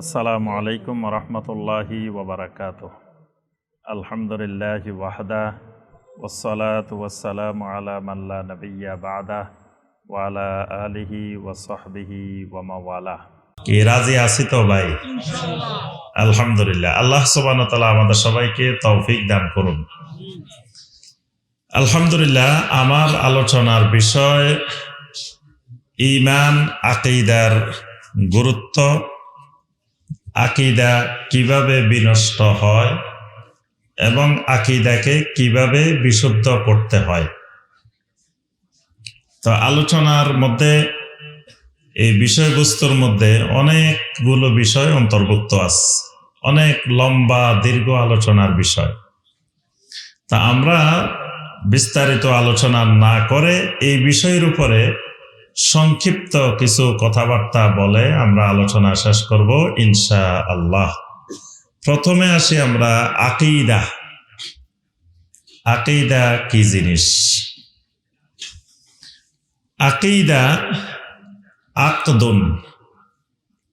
আসসালামু আলাইকুম রহমতুল্লাহি ওবরাকাত আলহামদুলিল্লাহ ওয়াহদা ওসলাত ওয়াসালাম আলা মাল্লা নবিয়া বাদা ওয়ালা আলিহি ওয়াসহবিহি ওয়ামাওয়ালা কি রাজি আছি তো ভাই? আলহামদুলিল্লাহ। আল্লাহ সুবান তালা আমাদের সবাইকে তৌফিক দান করুন। আলহামদুলিল্লাহ আমার আলোচনার বিষয় ইমান আকিদার গুরুত্ব আকিদা কীভাবে বিনষ্ট হয় এবং আকিদাকে কীভাবে বিশুদ্ধ করতে হয়। তো আলোচনার মধ্যে, এই বিষয়বস্তুর মধ্যে অনেকগুলো বিষয় অন্তর্ভুক্ত আছে। অনেক লম্বা, দীর্ঘ আলোচনার বিষয়। তা আমরা বিস্তারিত আলোচনা না করে এই বিষয়ের উপরে সংক্ষিপ্ত কিছু কথাবার্তা বলে আমরা আলোচনা শেষ করব ইনশা আল্লাহ প্রথমে আসি আমরা আকিদা। আকিদা কি জিনিস? আকিদা আকদুন।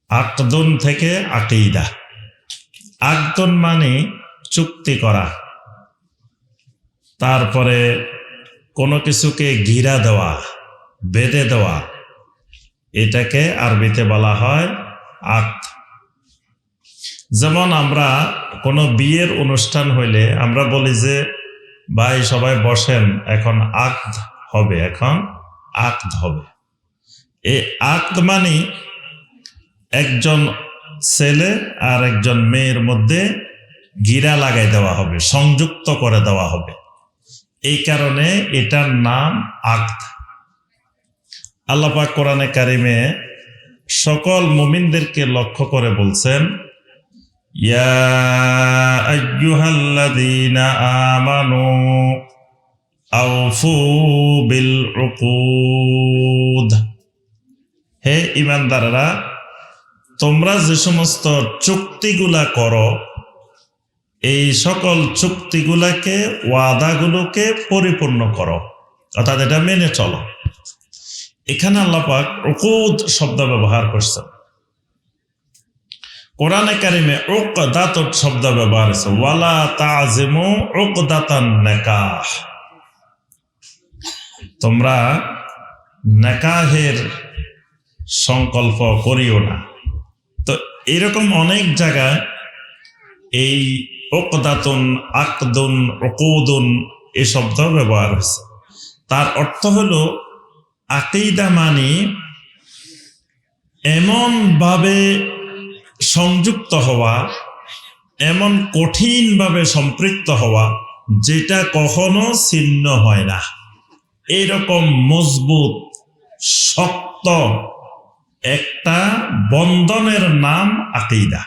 আকদুন থেকে আকিদা। আকদুন মানে চুক্তি করা। তারপরে কোনো কিছুকে ঘিরা দেওয়া। বেঁধে দেওয়া। এটাকে আরবিতে বলা হয় আক্ত যেমন আমরা কোনো বিয়ের অনুষ্ঠান হইলে আমরা বলি যে, ভাই, সবাই বসেন, এখন আক্ত হবে, এখন আক্ত হবে। এই আক্ত মানে একজন ছেলে আর একজন মেয়ের মধ্যে গিরা লাগাই দেওয়া হবে, সংযুক্ত করে দেওয়া হবে। এই কারণে এটার নাম আক্ত আল্লাপাক কোরআনে কারিমে সকল মুমিনদেরকে লক্ষ্য করে বলছেন আমানু বিল হে ইমানদাররা তোমরা যে সমস্ত চুক্তিগুলা করো, এই সকল চুক্তিগুলাকে, ওয়াদাগুলোকে পরিপূর্ণ করো। অর্থাৎ এটা মেনে চলো। এখানে আল্লাপাক উকুদ শব্দ ব্যবহার করছেন। কোরআনে কারিমে ওক দাত শব্দ ব্যবহার হয়েছে ওয়ালা তাজিমু ওক দাতান নেকাহ। তোমরা নেকাহের সংকল্প করিও না। তো এরকম অনেক জায়গায় এই ওকদাতুন আকদুন ওকুদুন এই শব্দ ব্যবহার হয়েছে। তার অর্থ হলো আকিদা মানে এমনভাবে সংযুক্ত হওয়া, এমন কঠিনভাবে সম্পৃক্ত হওয়া যেটা কখনো ছিন্ন হয় না। এইরকম মজবুত, শক্ত একটা বন্ধনের নাম আকিদা।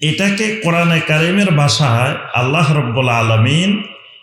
এটাকে কোরআনে কারিমের ভাষায় আল্লাহ রব্বুল আলমিন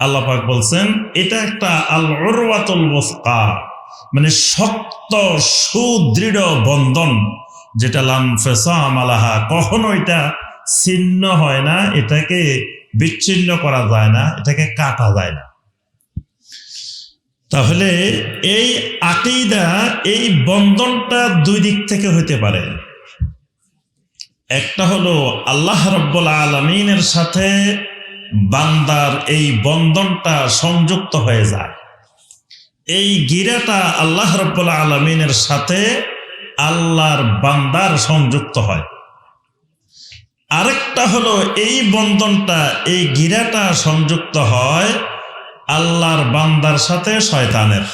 আল্লাহ পাক বলছেন, এটা একটা আল উরওয়াতুল মুসকা মানে শক্ত, সুদৃঢ় বন্ধন, যেটা লাম ফেসাম আলাহা, কখনো এটা ছিন্ন হয় না, এটাকে বিচ্ছিন্ন করা যায় না, এটাকে কাটা যায় না। তাহলে এই আকিদা, এই বন্ধনটা দুই দিক থেকে হইতে পারে। একটা হলো আল্লাহ রব্বুল আলমিনের সাথে বান্দার এই বন্ধনটা সংযুক্ত হয়ে যায়। এই গিরাটা আল্লাহ রব্বুল আলমিনের সাথে আল্লাহর বান্দার সংযুক্ত হয়। আরেকটা হলো এই বন্ধনটা, এই গিরাটা সংযুক্ত হয় আল্লাহর বান্দার সাথে শয়তানের।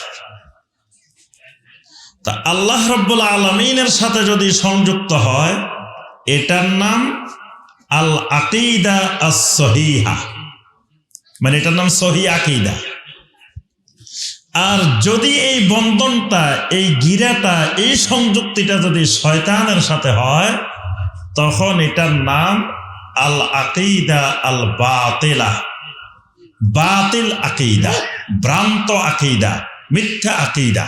তা আল্লাহ রব্বুল আলমিনের সাথে যদি সংযুক্ত হয়, এটার নাম আল আকিদা সহিহা মানে এটার নাম সহি আকিদা। আর যদি এই বন্ধনটা, এই গিরাটা, এই সংযুক্তিটা যদি শয়তানের সাথে হয়, তখন এটার নাম আল আকিদা আল বাতিলা বাতিল আকিদা, ভ্রান্ত আকিদা, মিথ্যা আকিদা।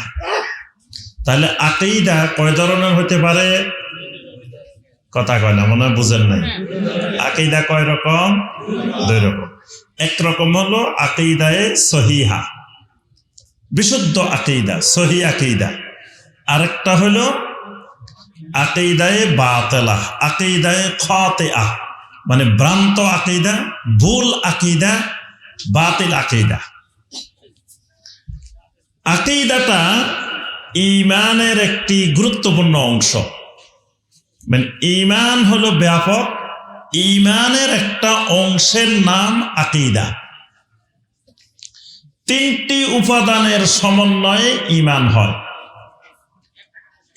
তাহলে আকিদা কয় ধরনের হতে পারে? কথা কয় না মনে হয় বুঝেন নাই। আকিদা কয় রকম? দুই রকম। এক রকম হলো আকিদায়ে সহিহা বিশুদ্ধ আকিদা সহি আকিদা। আরেকটা হলো আকিদায়ে বাতেলা আকিদায়ে খতে আহ মানে ভ্রান্ত আকিদা ভুল আকিদা বাতিল আকিদা। আকিদাটা ইমানের একটি গুরুত্বপূর্ণ অংশ। মানে ইমান হলো ব্যাপক, ইমানের একটা অংশের নাম আকিদা। তিনটি উপাদানের সমন্বয়ে ইমান হয়।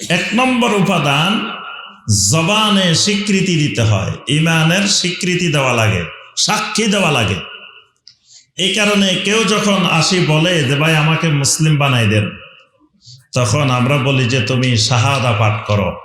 এক নম্বর উপাদান, জবানে স্বীকৃতি দিতে হয়। ইমানের স্বীকৃতি দেওয়া লাগে, সাক্ষী দেওয়া লাগে। এই কারণে কেউ যখন আসি বলে, যে ভাই আমাকে মুসলিম বানাই দেন, তখন আমরা বলি যে, তুমি শাহাদা পাঠ করো।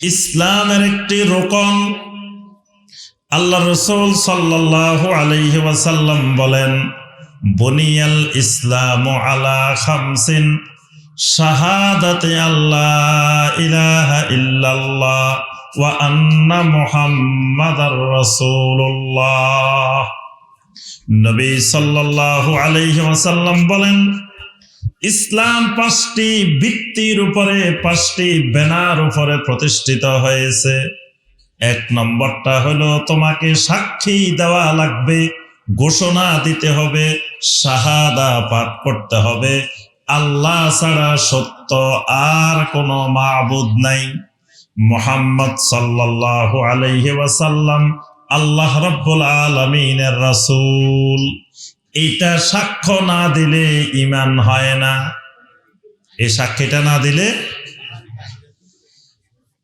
ইসলামের একটি রোকন। আল্লাহ রসুল সাল্লাহ আলহি ওয়াসাল্লাম বলেন, বনিয়াল ইসলাম আলা খামসিন, শাহাদাতে আল্লাহ ইলাহা ইল্লাল্লাহ ওয়া আন্না মুহাম্মাদার রাসূলুল্লাহ। নবী সাল্লাল্লাহু আলাইহি ওয়াসাল্লাম বলেন ইসলাম পাঁচটি ভিত্তির উপরে, পাঁচটি ব্যানার উপরে প্রতিষ্ঠিত হয়েছে। এক নম্বরটা হলো, তোমাকে সাক্ষী দেওয়া লাগবে, ঘোষণা দিতে হবে, শাহাদা পাঠ করতে হবে। আল্লাহ ছাড়া সত্য আর কোনো মাবুদ নাই। মোহাম্মদ সাল্লাল্লাহু আলাইহি ওয়াসাল্লাম আল্লাহ রব্বুল আলমিনের রাসূল। এটা সাক্ষ্য না দিলে ইমান হয় না। এই সাক্ষীটা না দিলে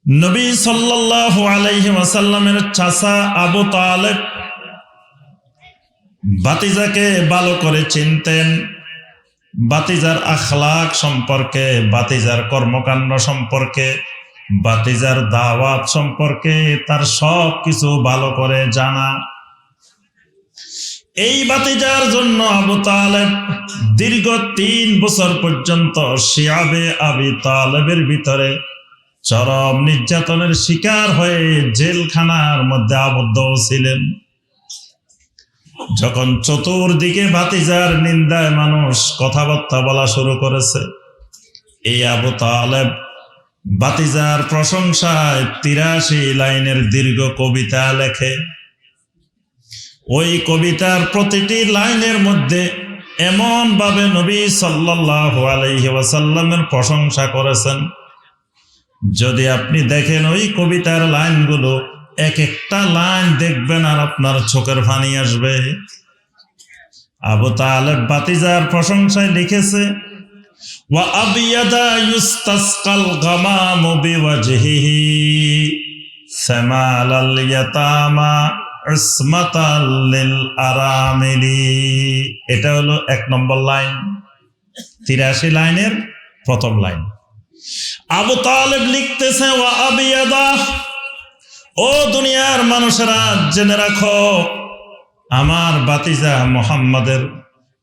নবী সাল্লাল্লাহু আলাইহি ওয়াসাল্লামের চাচা আবু তালেব বাতিজাকে ভালো করে চিনতেন। বাতিজার আখলাক সম্পর্কে, বাতিজার কর্মকাণ্ড সম্পর্কে, বাতিজার দাওয়াত সম্পর্কে তার সব কিছু ভালো করে জানা। এই বাতিজার জন্য আবু তালেব দীর্ঘ তিন বছর পর্যন্ত শিয়াবে আবি তালেবের ভিতরে চরম নির্যাতনের শিকার হয়ে জেলখানার মধ্যে আবদ্ধ ছিলেন। যখন চতুর্দিকে ভাতিজার নিন্দায় মানুষ কথাবার্তা বলা শুরু করেছে, এই আবু তালেব বাতিজার প্রশংসায় তিরাশি লাইনের দীর্ঘ কবিতা লেখে। ওই কবিতার প্রতিটি লাইনের মধ্যে এমনভাবে নবী সাল্লাহ আলহি প্রশংসা করেছেন। যদি আপনি দেখেন ওই কবিতার লাইনগুলো, এক একটা লাইন দেখবেন আর আপনার চোখের ফানি আসবে। আবু তালেব বাতিজার প্রশংসায় লিখেছে, ওয়া এটা হলো এক নম্বর লাইন। তিরাশি লাইনের প্রথম লাইন। আবু তালেব লিখতেছে ও আবিয়াদা ও দুনিয়ার মানুষেরা, জেনে রাখো, আমার বাতিজা মোহাম্মদের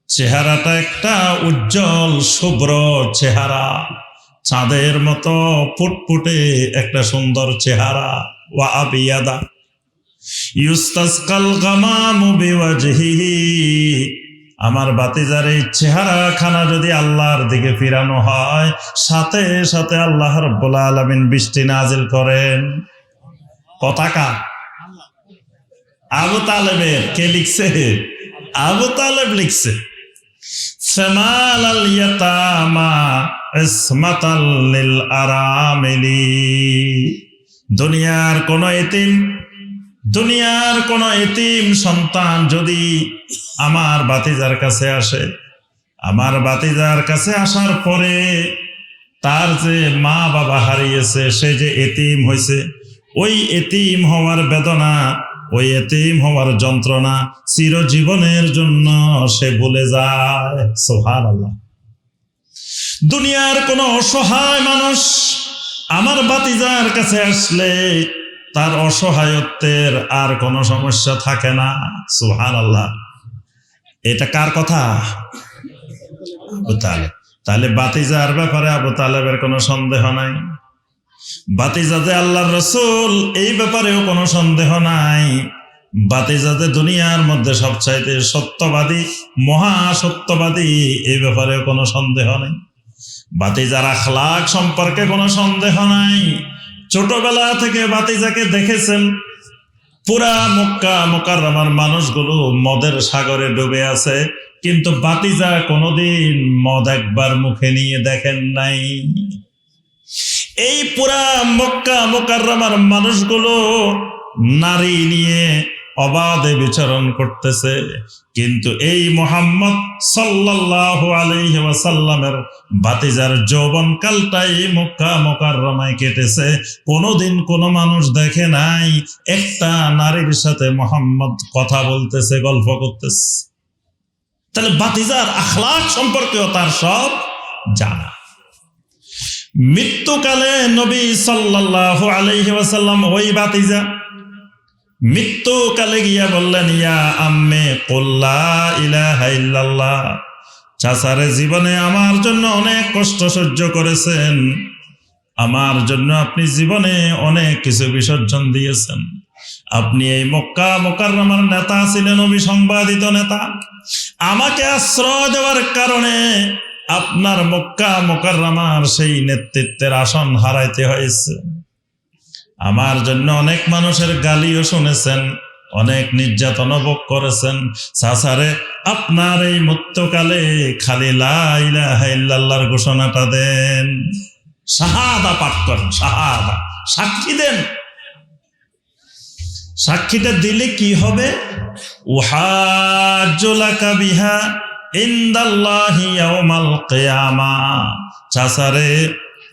চেহারাটা একটা উজ্জ্বল, শুভ্র চেহারা। চাঁদের মতো ফুটফুটে একটা সুন্দর চেহারা। ওয়া আবিয়াদা ইউস্তাসকাল গামামু বিওয়াজহিহি। আমার বাতিজার এই চেহারা খানা যদি আল্লাহর দিকে ফিরানো হয়, সাথে সাথে আল্লাহ রব্বুল আলামিন বৃষ্টি নাজিল করেন। পতাকা আবু তালেবের। কে লিখছে? আবু তালেব লিখছে। সেমাল আল ইয়াতামা ইসমাতাল লিল আরামিলি। দুনিয়ার কোন এতিম দুনিয়ার কোন এতিম সন্তান যদি আমার বাতিজার কাছে আসে, আমার বাতিজার কাছে আসার পরে তার যে মা বাবা হারিয়েছে, সে যে এতিম হয়েছে, ওই এতিম হওয়ার বেদনা, ওই এতিম হওয়ার যন্ত্রণা চিরজীবনের জন্য সে বলে যায়। সোহান আল্লাহ দুনিয়ার কোন অসহায় মানুষ আমার বাতিজার কাছে আসলে তার অসহায়ত্বের আর কোনো সমস্যা থাকে না। সুহান আল্লাহ এটা কার কথা? আবু তালেব। তাহলে বাতিজার ব্যাপারে আবু তালেবের কোনো সন্দেহ নাই। বাতিজাতে আল্লাহর রসুল, এই ব্যাপারেও কোনো সন্দেহ নাই। বাতিজাতে দুনিয়ার মধ্যে সবচাইতে সত্যবাদী, মহা সত্যবাদী, এই ব্যাপারেও কোনো সন্দেহ নেই। বাতিজার আখলাক সম্পর্কে কোনো সন্দেহ নাই। ছোটবেলা থেকে বাতিজাকে দেখেছেন, পুরা মক্কা মোকাররমার মানুষগুলো মদের সাগরে ডুবে আছে, কিন্তু বাতিজা কোনোদিন মদ একবার মুখে নিয়ে দেখেন নাই। এই পুরা মক্কা মোকাররমার মানুষগুলো নারী নিয়ে অবাধে বিচরণ করতেছে। কিন্তু এই মোহাম্মদ সাল্লাল্লাহু আলাইহি ওয়াসাল্লামের বাতিজার যৌবনকালটাই মক্কা মোকাররমায় কেটেছে। কোনোদিন কোনো মানুষ দেখে নাই, একটা নারীর সাথে মোহাম্মদ কথা বলতেছে, গল্প করতেছে। তাহলে বাতিজার আখলাক সম্পর্কেও তার সব জানা। মৃত্যুকালে নবী সাল্লাল্লাহু আলাইহি ওই বাতিজা মৃত্যুকালে গিয়া বললেন, ইয়া আম্মে কল্লা ইলাহা চাচারে জীবনে আমার জন্য অনেক কষ্ট সহ্য করেছেন। আমার জন্য আপনি জীবনে অনেক কিছু বিসর্জন দিয়েছেন। আপনি এই মক্কা মোকাররমার নেতা ছিলেন অবিসংবাদিত নেতা। আমাকে আশ্রয় দেওয়ার কারণে আপনার মক্কা মোকাররমার সেই নেতৃত্বের আসন হারাইতে হয়েছে। আমার জন্য অনেক মানুষের গালিও শুনেছেন, অনেক নির্যাতন ভোগ করেছেন। সাসারে, আপনার এই মৃত্যুকালে খালি লাইলাহার ঘোষণাটা দেন। শাহাদা পাঠ করেন, শাহাদা। সাক্ষী দেন। সাক্ষীটা দিলে কি হবে? উহাজুলাকা বিহা ইন্দাল্লাহি ইয়াউমাল কিয়ামা। চাচারে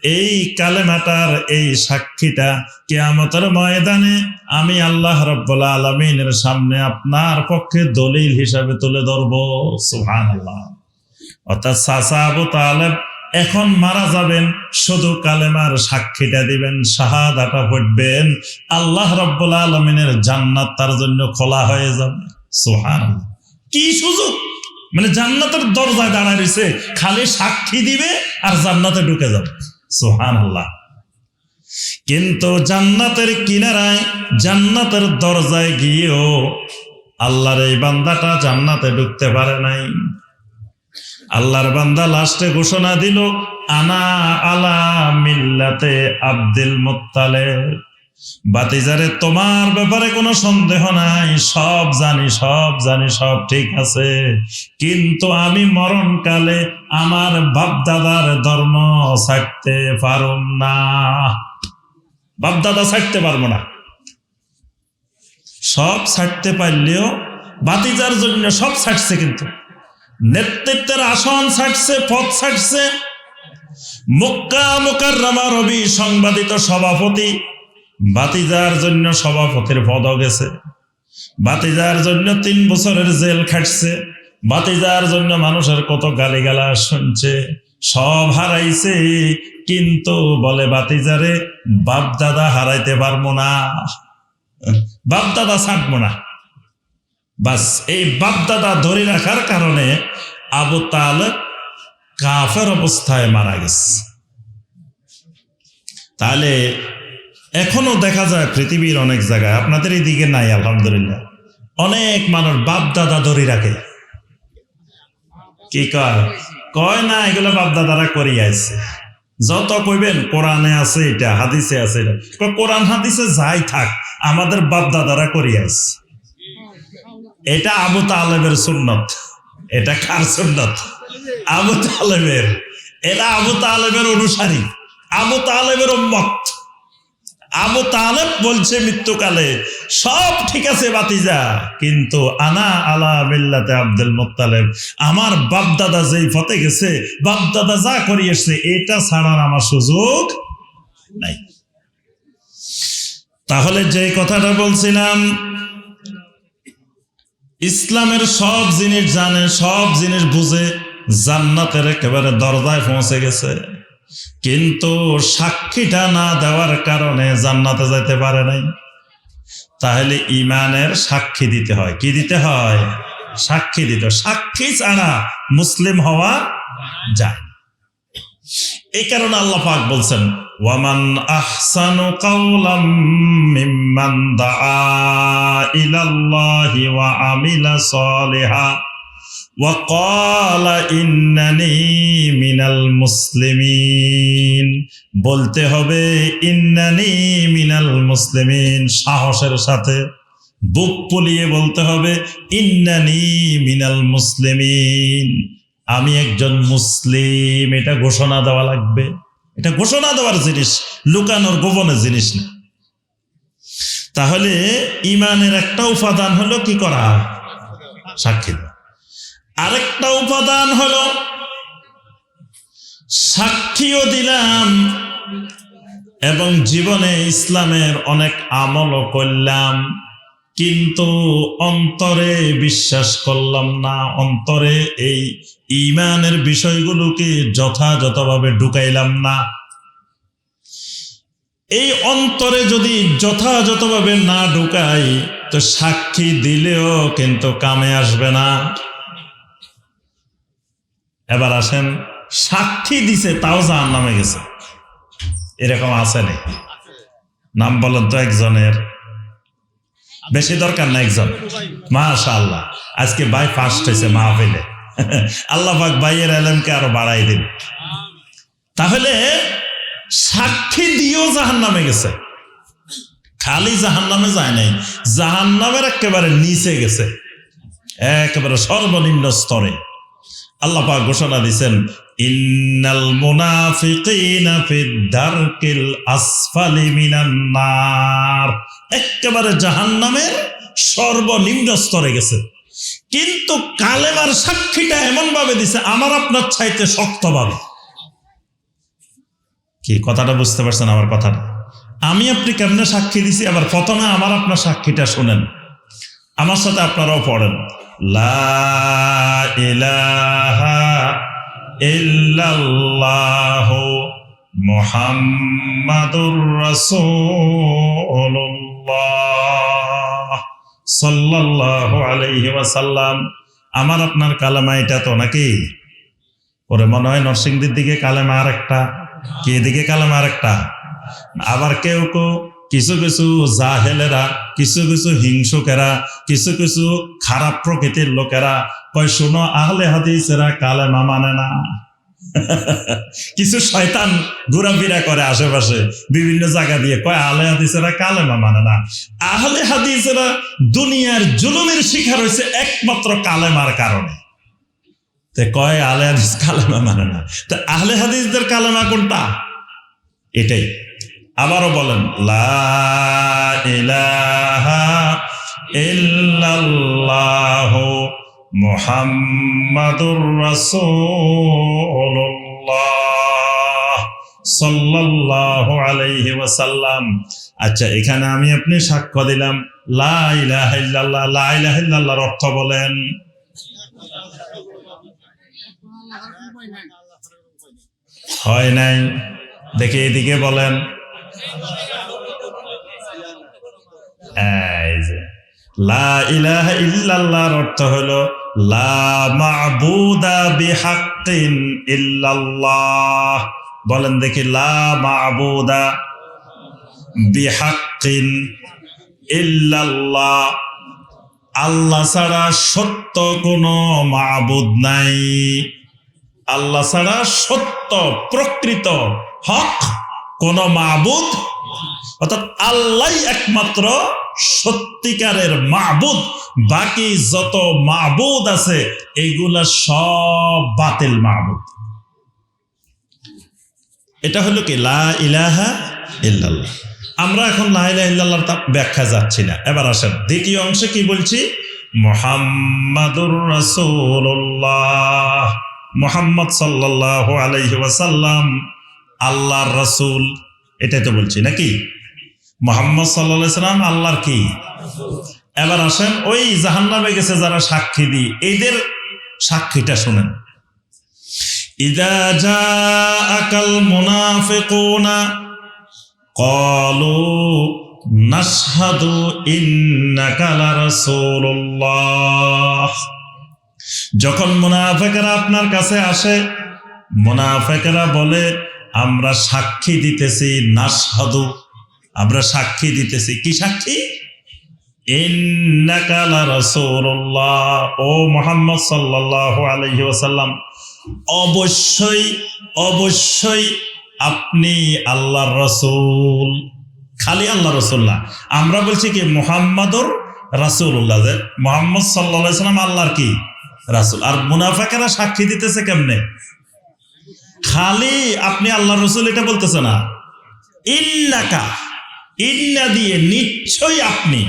এই কালেমাটার এই সাক্ষীটা কেয়ামতের ময়দানে আমি আল্লাহ রব্বুল আলমিনের সামনে আপনার পক্ষে দলিল হিসাবে তুলে ধরব। সুহান আল্লাহ অর্থাৎ সাসা আবু তালেব এখন মারা যাবেন, শুধু কালেমার সাক্ষীটা দিবেন, শাহাদাটা পড়বেন, আল্লাহ রব্বুল আলমিনের জান্নাত তার জন্য খোলা হয়ে যাবে। সুহান কি সুযোগ? মানে জান্নাতের দরজায় দাঁড়ায় খালি সাক্ষী দিবে আর জান্নাতে ঢুকে যাবে। সোহান আল্লাহ কিন্তু জান্নাতের কিনারায়, জান্নাতের দরজায় গিয়েও আল্লাহর এই বান্দাটা জান্নাতে ঢুকতে পারে নাই। আল্লাহর বান্দা লাস্টে ঘোষণা দিল, আনা আলা মিল্লাতে আব্দুল মুত্তালে বাতিজারে, তোমার ব্যাপারে কোনো সন্দেহ নাই। সব জানি সব জানি, সব ঠিক আছে। কিন্তু আমি মরণকালে আমার বাপদাদার ধর্ম ছাড়তে পারুম না। বাপদাদা ছাড়তে পারব না। সব ছাড়তে পারলেও বাতিজার জন্য সব ছাড়ছে কিন্তু। নেতৃত্বের আসন ছাড়ছে, পথ ছাড়ছে। মক্কা মোকার রবি সংবাদিত সভাপতি বাতিজার জন্য সভাপতির পদও গেছে। বাতিজার জন্য তিন বছরের জেল খাটছে। বাতিজার জন্য মানুষের কত গালিগালা শুনছে। সব হারাইছে, কিন্তু বলে বাতিজারে বাপ দাদা হারাইতে পারব না। বাপ দাদা ছাড়বো না। বাস, এই বাপ দাদা ধরে রাখার কারণে আবু তাল কাফের অবস্থায় মারা গেছে। তাহলে এখনও দেখা যায় পৃথিবীর অনেক জায়গায়, আপনাদের এই দিকে নাই, আলহামদুলিল্লাহ। অনেক মানুষ বাপ দাদা ধরে রাখে। কি কয়? কয় না, এগুলো বাপ দাদারা করিয়ে আসছে। যত কইবেন, কোরআনে আছে এটা, হাদিসে আছে এটা। কোরআন হাদিসে যাই থাক, আমাদের বাপ দাদারা করিয়ে আসছে। এটা আবু তালেবের সুন্নত। এটা কার সুন্নত? আবু তালেবের। এরা আবু তালেবের অনুসারী। আবু তালেবের উম্মত। আবু তালেব বলছে মৃত্যুকালে, সব ঠিক আছে বাতিজা, কিন্তু আনা আলা মিল্লাতে আব্দুল মুত্তালেব, আমার বাপদাদা যেই ফতে গেছে, বাপদাদা যা করিয়েছে এটা ছাড়ার আমার সুযোগ নাই। তাহলে যে কথাটা বলছিলাম, ইসলামের সব জিনিস জানে, সব জিনিস বুঝে, জান্নাতের একেবারে দরজায় পৌঁছে গেছে। কিন্তু সাক্ষীটা না দেওয়ার কারণে জান্নাতে যেতে পারে নাই। তাহলে ইমানের সাক্ষী দিতে হয়। কি দিতে হয়? সাক্ষী দিতে সাক্ষী ছাড়া মুসলিম হওয়া যায় এই কারণে আল্লাহ পাক বলছেন, ওয়ামান আহসানু কাওলাম মিম্মান দাআ ইলাল্লাহি ওয়া আমিলা সালিহা। ওয়াকালা ইন্নানি মিনাল মুসলিমিন। বলতে হবে, ইন্নানি মিনাল মুসলিমিন। সাহসের সাথে বুক পলিয়ে বলতে হবে, ইন্নানি মিনাল মুসলিমিন। আমি একজন মুসলিম, এটা ঘোষণা দেওয়া লাগবে। এটা ঘোষণা দেওয়ার জিনিস, লুকানোর গোপনের জিনিস না। তাহলে ইমানের একটা উপাদান হলো কি করা? সাক্ষী আরেকটা উপাদান হলো সাক্ষীও দিলাম এবং জীবনে ইসলামের অনেক আমলও করলাম। কিন্তু অন্তরে বিশ্বাস করলাম না, অন্তরে এই ইমানের বিষয়গুলোকে যথাযথভাবে ঢুকাইলাম না। এই অন্তরে যদি যথাযথভাবে না ঢুকাই, তো সাক্ষী দিলেও কিন্তু কামে আসবে না। এবার আসেন, সাক্ষী দিছে, তাও জাহান নামে গেছে। এরকম আছে নি নাম বলেন তো একজনের। বেশি দরকার না একজন। মাশা আল্লাহ আজকে ভাই ফার্স্ট হয়েছে মাহফিলে। আল্লাহ পাক ভাইয়ের এলেমকে আরও বাড়াই দিন। তাহলে সাক্ষী দিয়েও জাহান নামে গেছে। খালি জাহান নামে যায় নাই জাহান নামের একেবারে নিচে গেছে। একেবারে সর্বনিম্ন স্তরে। আল্লাহ পাক ঘোষণা দিছেন, ইন্নাল মুনাফিকিনা ফিদ দারকিল আসফালি মিনান নার। একেবারে জাহান্নামের সর্বনিম্ন স্তরে গেছে। কিন্তু কালেমার সাক্ষীটা এমন ভাবে দিছে, আমার আপনার চাইতে শক্ত ভাবে কি, কথাটা বুঝতে পারছেন আমার কথাটা? আমি আপনি কেমনে সাক্ষী দিছি? আবার প্রথমে আমার আপনার সাক্ষীটা শুনেন। আমার সাথে আপনারাও পড়েন। আমার আপনার কালেমা এটা তো নাকি? ওরে মনে হয় নরসিংদীর দিকে কালেমা আর একটা কি এদিকে কালেমা আর একটা আবার কেউ কেউ কিছু কিছু জাহেলেরা, কিছু কিছু হিংসুকেরা, কিছু কিছু খারাপ প্রকৃতির লোকেরা কয়, শোনো, আহলে হাদিসেরা কালেমা মানে না। কিছু শয়তান ঘোরাফেরা করে আশেপাশে বিভিন্ন জায়গা দিয়ে কয়, আহলে হাদিসেরা কালেমা মানে না। আহলে হাদিসেরা দুনিয়ার জুলুমের শিকার হয়েছে একমাত্র কালেমার কারণে। কয়, আহলে হাদিস কালেমা মানে না। তা আহলে হাদিসদের কালেমা কোনটা? এটাই। আবারও বলেন, লা ইলাহা ইল্লাল্লাহ মুহাম্মাদুর রাসূলুল্লাহ সাল্লাল্লাহু আলাইহি আচ্ছা এখানে আমি আপনি সাক্ষ্য দিলাম, লা ইলাহা ইল্লাল্লাহ, লা ইলাহা ইল্লাল্লাহর অর্থ বলেন। হয় নাই? দেখে এদিকে বলেন। লা ইলাহা ইল্লাল্লাহর অর্থ হলো, লা মা'বুদা বিহাক্কিন ইল্লাল্লাহ। বলেন দেখি, লা মা'বুদা বিহাক্কিন ইল্লাল্লাহ। আল্লাহ ছাড়া সত্য কোনো মাবুদ নাই। আল্লাহ ছাড়া সত্য প্রকৃত হক কোন মাবুদ? অর্থাৎ আল্লাহ একমাত্র সত্যিকারের মাবুদ। বাকি যত মাবুদ আছে এইগুলা সব বাতিল মাবুদ। এটা হলো কি? লা ইলাহা ইল্লাল্লাহ। আমরা এখন লাইল্লাহর ব্যাখ্যা যাচ্ছি না। এবার আসেন, দ্বিতীয় অংশে কি বলছি? মোহাম্মদুর রসুল্লাহ মোহাম্মদ সাল্লাহ আলাইহি আল্লাহর রসুল, এটাই তো বলছি, নাকি? মোহাম্মদ সাল্লা সাল্লাম আল্লাহর কি? এবার আসেন, ওই জাহান্নামে গেছে যারা সাক্ষী দি এদের সাক্ষীটা শোনেন। আকাল কলো যখন মুনাফিকরা আপনার কাছে আসে, মুনাফিকরা বলে আমরা সাক্ষী দিতেছি নাসহাদু আমরা সাক্ষী দিতেছি। কি সাক্ষী? ও মুহাম্মদ সাল্লাল্লাহু আলাইহি ওয়াসাল্লাম, অবশ্যই অবশ্যই আপনি আল্লাহর রসুল। খালি আল্লাহ রসুল্লাহ আমরা বলছি কি মোহাম্মদর রাসুল্লাহ যে মোহাম্মদ সাল্লা সাল্লাম আল্লাহর কি? রাসুল। আর মুনাফাকেরা সাক্ষী দিতেছে কেমনে? খালি আপনি আল্লাহ রসুল এটা বলতেছে না। ইন্নাকা, ইন্না দিয়ে নিশ্চয়ই আপনি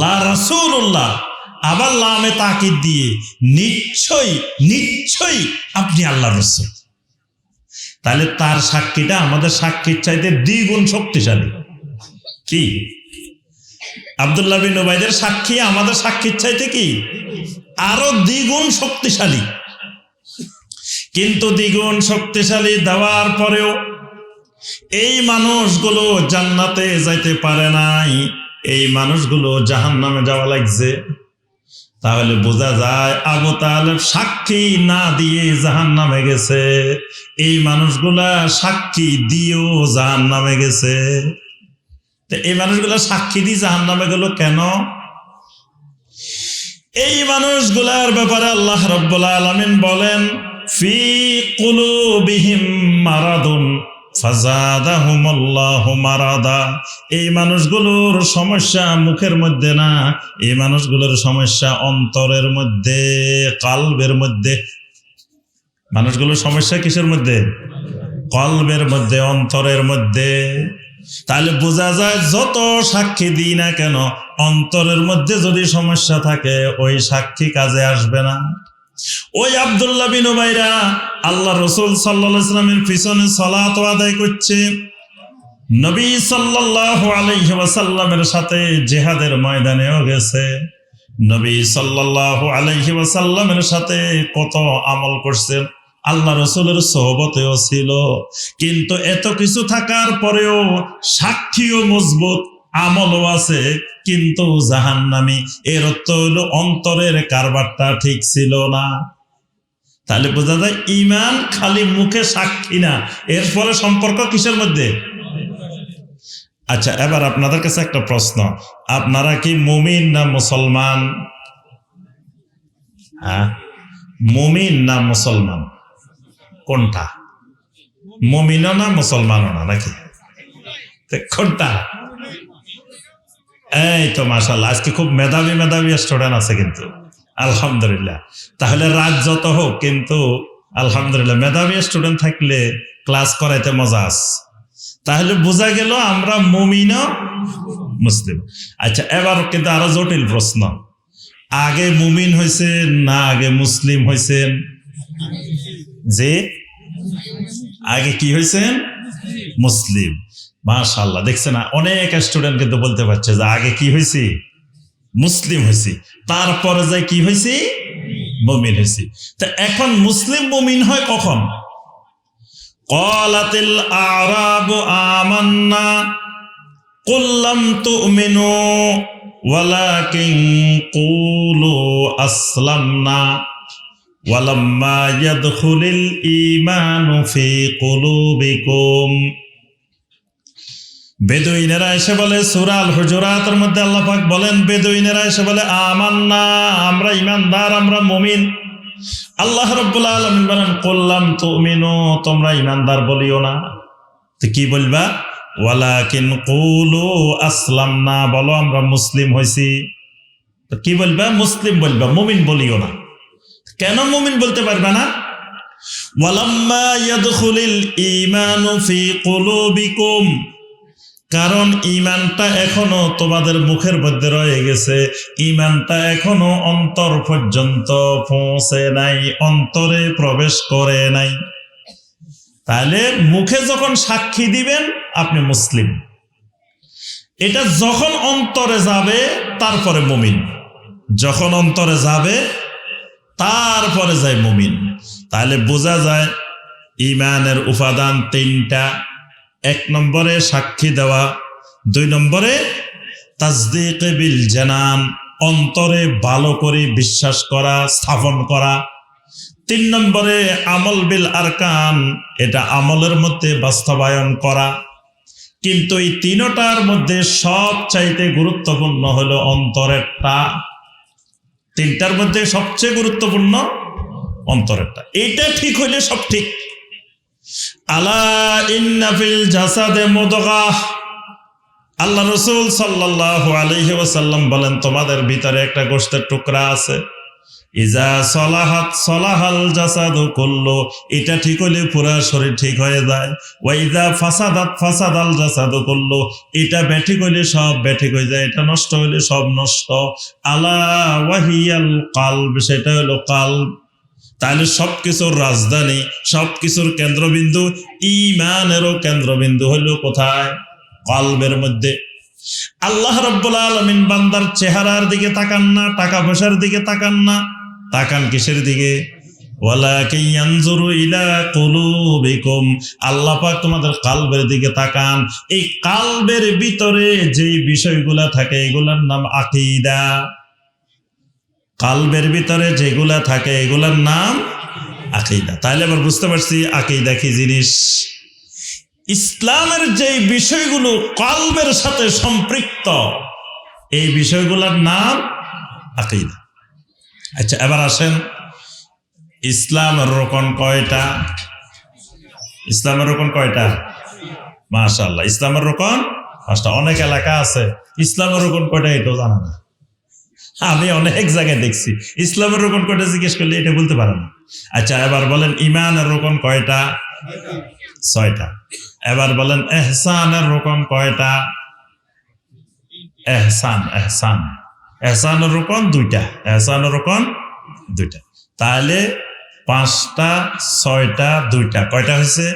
লা আবার লামে তাকিদ দিয়ে নিশ্চয়ই নিশ্চয়ই আপনি আল্লাহ রসুল। তাহলে তার সাক্ষীটা আমাদের সাক্ষীর চাইতে দ্বিগুণ শক্তিশালী। কি? আবদুল্লাহ বিন ওবাইদের সাক্ষী আমাদের সাক্ষীর চাইতে কি? আরও দ্বিগুণ শক্তিশালী। কিন্তু দ্বিগুণ শক্তিশালী দেওয়ার পরেও এই মানুষগুলো জান্নাতে যাইতে পারে নাই। এই মানুষগুলো জাহান নামে যাওয়া লাগছে। তাহলে বোঝা যায় আবু তালেব সাক্ষী না দিয়ে জাহান নামে গেছে। এই মানুষগুলা সাক্ষী দিয়েও জাহান নামে গেছে এই মানুষগুলা সাক্ষী দিয়ে জাহান নামে গেল কেন? এই মানুষগুলার ব্যাপারে আল্লাহ রব্বুল আলমিন বলেন ফি কুলুবিহিম মারাদুন মারাদা। এই মানুষগুলোর সমস্যা মুখের মধ্যে না, এই মানুষগুলোর সমস্যা অন্তরের মধ্যে, কালবের মধ্যে। মানুষগুলোর সমস্যা কিসের মধ্যে? কলবের মধ্যে, অন্তরের মধ্যে। তাহলে বোঝা যায় যত সাক্ষী দিই না কেন, অন্তরের মধ্যে যদি সমস্যা থাকে, ওই সাক্ষী কাজে আসবে না। ওই আবদুল্লাহ বিন ভাইরা আল্লাহ রসুল সাল্লামের পিছনে সলাত আদায় করছে। নবী সাল্লাহ আলহিবাসাল্লামের সাথে জেহাদের ময়দানেও গেছে। নবী সাল্লাহ আলহিবাসাল্লামের সাথে কত আমল করছেন আল্লাহ রসুলের সহবতেও ছিল। কিন্তু এত কিছু থাকার পরেও সাক্ষীও মজবুত আমলও আছে, কিন্তু জাহান্নামি এর অর্থ হলো অন্তরের কারবারটা ঠিক ছিল না। তাহলে বোঝা যায় ইমান খালি মুখে সাক্ষী না। এর ফলে সম্পর্ক কিসের মধ্যে? আচ্ছা এবার আপনাদের কাছে একটা প্রশ্ন। আপনারা কি মুমিন না মুসলমান? হ্যাঁ? মুমিন না মুসলমান? কোনটা? মুমিনও না মুসলমানও না নাকি? কোনটা? এই তো মাসাল্লাহ আজকে খুব মেধাবী মেধাবী স্টুডেন্ট আছে কিন্তু। আলহামদুলিল্লাহ। তাহলে রাত যত হোক কিন্তু আলহামদুলিল্লাহ, মেধাবী স্টুডেন্ট থাকলে ক্লাস করাইতে মজা আস। তাহলে বোঝা গেল আমরা মুমিন, মুসলিম। আচ্ছা এবার কিন্তু আরও জটিল প্রশ্ন। আগে মুমিন হয়েছে না আগে মুসলিম হয়েছেন যে আগে কি হয়েছেন মুসলিম। মাশাল্লাহ দেখছে না অনেক স্টুডেন্ট কিন্তু বলতে পারছে যে আগে কি হয়েছি মুসলিম হয়েছি তারপরে যে কি হয়েছি মমিন হয়েছি তা এখন মুসলিম মমিন হয় কখন? কলাতিল আরাবু আমান্না কুল্লাম তুমিনু, ওয়ালাকিন কুলু আসলামনা, ওয়ালাম্মা ইয়াদখুলিল ঈমানু ফি কুলুবিকুম। বেদুইনেরা এসে বলে সুরাল হুজুরাতের মধ্যে আল্লাহ পাক বলেন, বেদুইনেরা এসে বলে, আমান্না, আমরা ইমানদার, আমরা মমিন। আল্লাহ রব্বুল আলমিন বলেন করলাম তুমিনু, তোমরা ইমানদার বলিও না। তো কি বলবা? ওয়ালাকিন কুলু আসলাম না বলো, আমরা মুসলিম হয়েছি তো কি বলবা? মুসলিম বলবা, মুমিন বলিও না। কেন মুমিন বলতে পারবে না? ওয়ালাম্মা ইয়াদখুলিল ঈমানু ফি কুলুবিকুম। কারণ ইমানটা এখনও তোমাদের মুখের মধ্যে রয়ে গেছে। ইমানটা এখনও অন্তর পর্যন্ত পৌঁছে নাই, অন্তরে প্রবেশ করে নাই। তাহলে মুখে যখন সাক্ষী দিবেন, আপনি মুসলিম। এটা যখন অন্তরে যাবে, তারপরে মুমিন। যখন অন্তরে যাবে, তারপরে যায় মুমিন। তাহলে বোঝা যায় ইমানের উপাদান তিনটা। এক নম্বরে সাক্ষী দেওয়া, দুই নম্বরে তাজদিক বিল জানান অন্তরে ভালো করে বিশ্বাস করা, স্থাপন করা। তিন নম্বরে আমল বিল আরকান, এটা আমলের মধ্যে বাস্তবায়ন করা। কিন্তু এই তিনটার মধ্যে সব চাইতে গুরুত্বপূর্ণ হলো অন্তরেরটা। তিনটার মধ্যে সবচেয়ে গুরুত্বপূর্ণ অন্তরেরটা। এইটা ঠিক হইলে সব ঠিক। আল্লাহ রসুল সাল্লাল্লাহু আলাইহি ওয়াসাল্লাম বলেন, তোমাদের ভিতরে একটা গোশতের টুকরা আছে। এটা ঠিক পুরা শরীর ঠিক হয়ে যায়। করল এটা সব ব্যাঠিক হয়ে যায়, এটা নষ্ট হইলে সব নষ্ট। আলা কালব, সেটা হলো কালব। তাহলে সবকিছুর রাজধানী সব কিছুর কেন্দ্রবিন্দু ইমানেরও কেন্দ্রবিন্দু হইল কোথায়? কলবের মধ্যে। আল্লাহ রব্বুল আলমিন বান্দার চেহারার দিকে তাকান না, টাকা পয়সার দিকে তাকান না। তাকান কিসের দিকে? আল্লাহ তোমাদের কালবের দিকে তাকান। এই কালবের ভিতরে যেই বিষয়গুলা থাকে, এগুলার নাম আকীদা। কালবের ভিতরে যেগুলা থাকে, এগুলার নাম আকিদা। তাহলে আবার বুঝতে পারছি আকিদা কি জিনিস। ইসলামের যে বিষয়গুলো কলবের সাথে সম্পৃক্ত, এই বিষয়গুলোর নাম আকিদা। আচ্ছা এবার আসেন, ইসলামের রোকন কয়টা? ইসলামের রোকন কয়টা? মাশাল্লাহ ইসলামের রোকন পাঁচটা। অনেক এলাকা আছে, ইসলামের রোকন কয়টা এটাও জানা না আমি অনেক জায়গায় দেখছি। ইসলামের রোকন কয়টা জিজ্ঞেস করলে এটা বলতে পারে না। আচ্ছা এবার বলেন ইমানের রোকন কয়টা? ছয়টা। এবার বলেন এহসানের রোকন কয়টা? এহসান এহসান। এহসানের রোকন দুইটা। এহসানের রোকন দুইটা। তাহলে পাঁচটা, ছয়টা, দুইটা। কয়টা হয়েছে?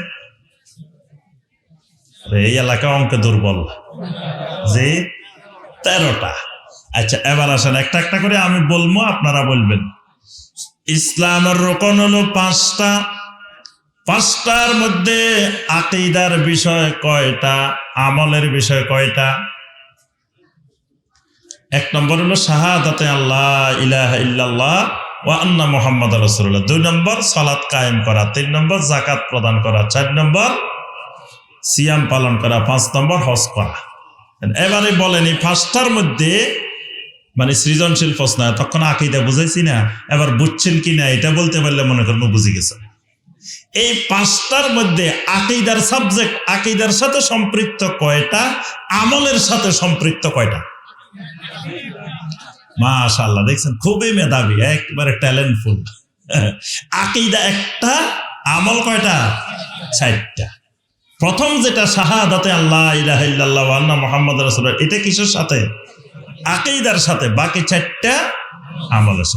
এই এলাকা অঙ্কে দুর্বল। যে তেরোটা। আচ্ছা এবার আসেন, একটা একটা করে আমি বলব, আপনারা বলবেন। ইসলামের রোকন হলো পাঁচটা। পাঁচটার মধ্যে আকিদার বিষয় কয়টা, আমলের বিষয় কয়টা? এক নম্বর হলো শাহাদাতে আল্লাহ, ইলাহা ইল্লাল্লাহ ওয়া আন্না মুহাম্মদ রাসূলুল্লাহ। দুই নম্বর, সালাত কায়েম করা। তিন নম্বর জাকাত প্রদান করা। চার নম্বর, সিয়াম পালন করা। পাঁচ নম্বর, হজ করা। এবারে বলেন, এই পাঁচটার মধ্যে মানে সৃজনশীল প্রশ্ন তখন আকিদা বুঝাইছি না, এবার বুঝছেন কি না, এটা বলতে পারলে মনে করেন বুঝে গেছে এই পাঁচটার মধ্যে আকিদার সাবজেক্ট আকিদার সাথে সম্পৃক্ত কয়টা, আমলের সাথে সম্পৃক্ত কয়টা? মাশাল্লাহ দেখছেন, খুবই মেধাবী, একবারে ট্যালেন্টফুল আকিদা একটা, আমল কয়টা? চারটা। প্রথম যেটা শাহাদাতে আল্লাহ ইলাহা ইল্লাল্লাহ আন্না মুহাম্মাদ রাসূলুল্লাহ, এটা কিসের সাথে? আকিদার সাথে বাকি চারটা আমলের